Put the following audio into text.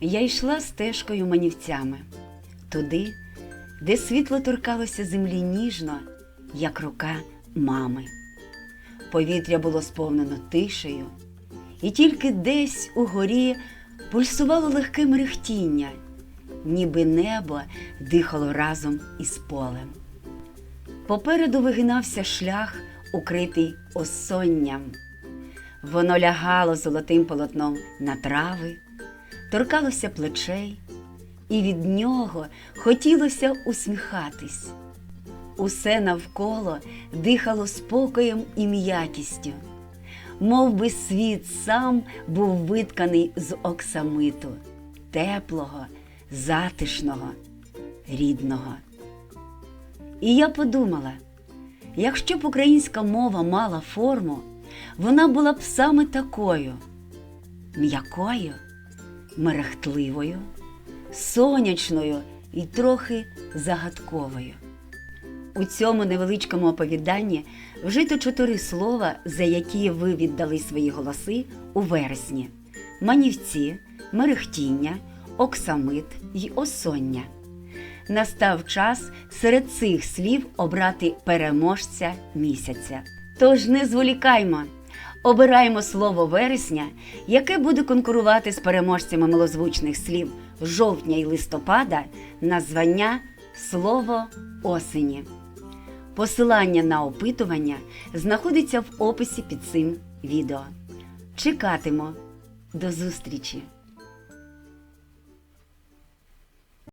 Я йшла стежкою манівцями, туди, де світло торкалося землі ніжно, як рука мами. Повітря було сповнено тишею, і тільки десь угорі пульсувало легке мерехтіння, ніби небо дихало разом із полем. Попереду вигинався шлях, укритий осонням. Воно лягало золотим полотном на трави, торкалося плечей, і від нього хотілося усміхатись. Усе навколо дихало спокоєм і м'якістю, мов би світ сам був витканий з оксамиту, теплого, затишного, рідного. І я подумала, якщо б українська мова мала форму, вона була б саме такою м'якою, мерехтливою, сонячною і трохи загадковою. У цьому невеличкому оповіданні вжито чотири слова, за які ви віддали свої голоси у вересні: манівці, мерехтіння, оксамит й осоння. Настав час серед цих слів обрати переможця місяця. Тож не зволікаймо, обираємо слово вересня, яке буде конкурувати з переможцями милозвучних слів жовтня і листопада на звання слово осені. Посилання на опитування знаходиться в описі під цим відео. Чекатимо. До зустрічі!